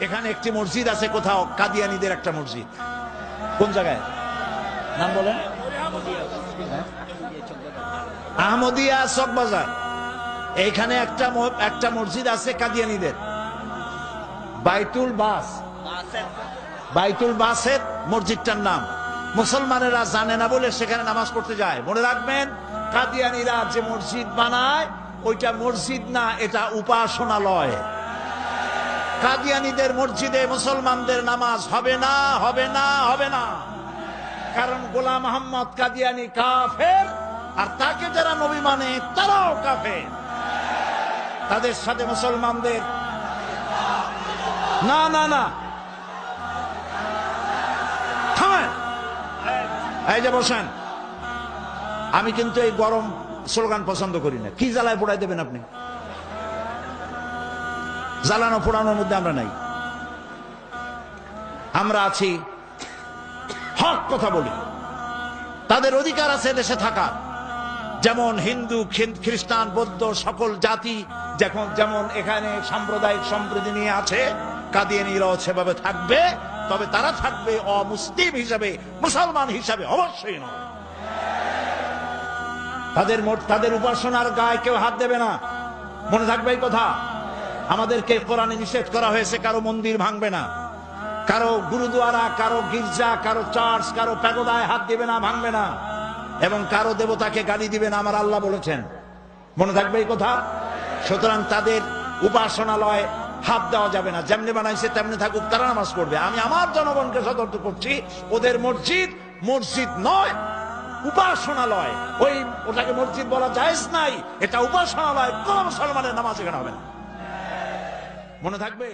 এখানে একটি মসজিদ আছে কোথাও, কাদিয়ানিদের একটা মসজিদ। কোন জায়গায়? নাম বলেন। হ্যাঁ? আহমদিয়া চকবাজার। এইখানে একটা একটা মসজিদ আছে কাদিয়ানিদের। বাইতুল বাস। বাইতুল বাসের মসজিদটার নাম। মুসলমানেরা জানে না বলে সেখানে নামাজ পড়তে যায়। মনে রাখবেন, কাদিয়ানিরা যে মসজিদ বানায়, ওইটা মসজিদ না, এটা উপাসনালয়। কাদিয়ানিদের মসজিদে মুসলমানদের নামাজ হবে না হবে না হবে না। কারণ গোলাম মোহাম্মদ কাদিয়ানি কাফের, আর তাকে যারা নবী মানে তারাও কাফের। তাদের সাথে মুসলমানদের না না না। এই যে বসেন। আমি কিন্তু এই গরম স্লোগান পছন্দ করি না। কি জ্বালায় পোড়াই দেবেন আপনি? জ্বালানো পোড়ানোর মধ্যে আমরা নাই। আমরা আছি হক কথা বলি। তাদের অধিকার আছে দেশে থাকার যেমন হিন্দু খ্রিস্টান, বৌদ্ধ, সকল জাতি যেমন এখানে সাম্প্রদায়িক সম্প্রীতি নিয়ে আছে কাদিয়ানিরাও সেভাবে থাকবে, তবে তারা থাকবে অমুসলিম হিসাবে, মুসলমান হিসাবে, অবশ্যই নয়। তাদের তাদের উপাসনার গায়ে কেউ হাত দেবে না। মনে থাকবে এই কথা? আমাদেরকে কোরআনে নিষেধ করা হয়েছে, কারও মন্দির ভাঙবে না। কারও গুরুদুয়ারা, কারও গির্জা, কারও চার্চ, কারও প্যাগোদায় হাত দিবে না, ভাঙবে না। এবং কারও দেবতাকে গালি দিবে না, আমার আল্লাহ বলেছেন। মনে থাকবে এই কথা? সুতরাং তাদের উপাসনালয় হাত দেওয়া যাবে না। যেমনি বানাইছে, তেমনি থাকুক, তারা নামাজ পড়বে। আমি আমার জনগণকে সতর্ক করছি, ওদের মসজিদ মসজিদ নয়, উপাসনালয়। ওই ওটাকে মসজিদ বলা জায়েজ নাই, এটা উপাসনালয়, কোন মুসলমানের নামাজ এখানে হবে না। মনে থাকবে?